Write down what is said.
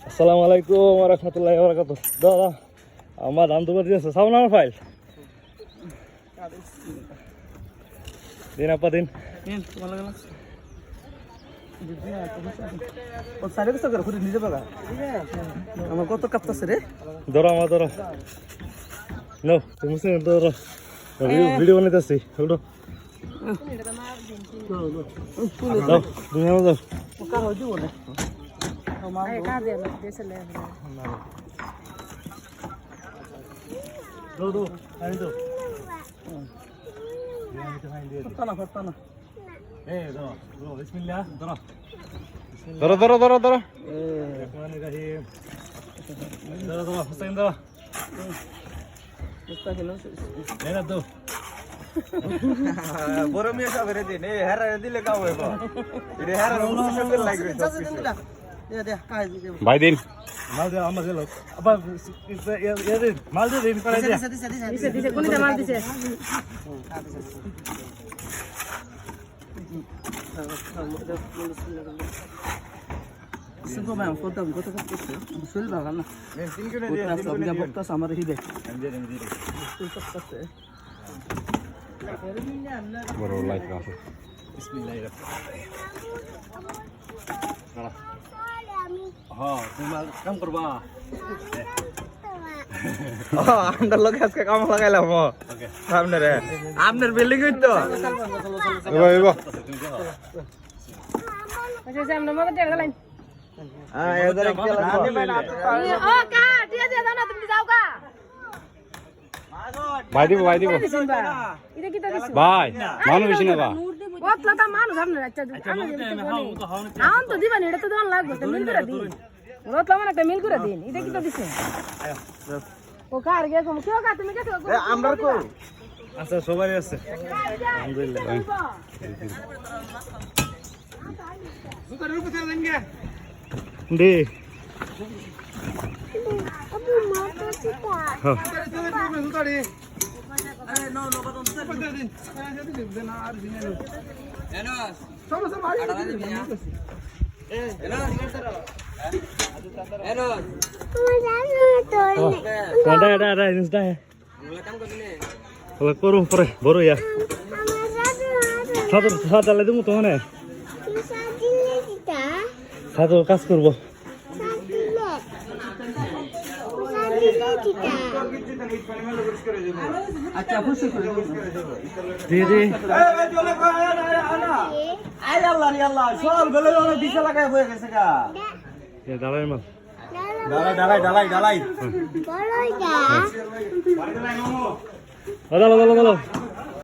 আসসালামু আলাইকুম রহমতুল্লাহ বরকাত দাদা আমার ধান তো দিয়েছে সাউন আমার ফাইল দিন আপা দিন আমার কত কাঁপতেছে রে ধরো আমার ধরো নো তুমি ধরো ভিডিও বানাইতেছি উঠো দাও তুমি আমার দাও ধরো ধরো ধরো ধরো ধরো ধরো ধরো হুসাইন ধরো মেহনত দাও বড় মেয়ে সব রে দিন এই হেরা দিলে কাউ হইব এটা হেরা সব লাগবে ভাই দিন। মাল দে আমার গেল আবার ইয়ে দিন মাল দে দিন করে ম্যাম কত কত না। আমার হিদে। বড় লাইট আছে। হ্যাঁ তুমি কাম করবা আমরা লোক আজকে কাম লাগাইলাম সামনে রে আপনার বিল্ডিং হইত তো এবার এবার হ্যাঁ এদের ভাই দিব ভাই দিব ভাই মানুষ বেশি না বা নাম তো দিবানি এটা তো দোকান লাগবে তো মিল করে দিন রতলা মানে একটা মিল করে দিন এটা কি তো দিছে? ও কার গে কম? কেউ কা তুমি গেছো আমরা কই? আচ্ছা সবাই আছে। আলহামদুলিল্লাহ দে। এটা এটা এটা জিনিসটা হ্যাঁ। করুম পরে বড় ইয়া সাত সাত আলাই দেবো তো মানে সাত কাজ করব আচ্ছা খুশি করে দিয়ে দে আই আল্লাহ রে আল্লাহ সব গলে অনেক দিশা লাগাই হয়ে গেছে গা দাঁড়াই মাল ডালাই ডালাই ডালাই ডালাই দাদা দাদা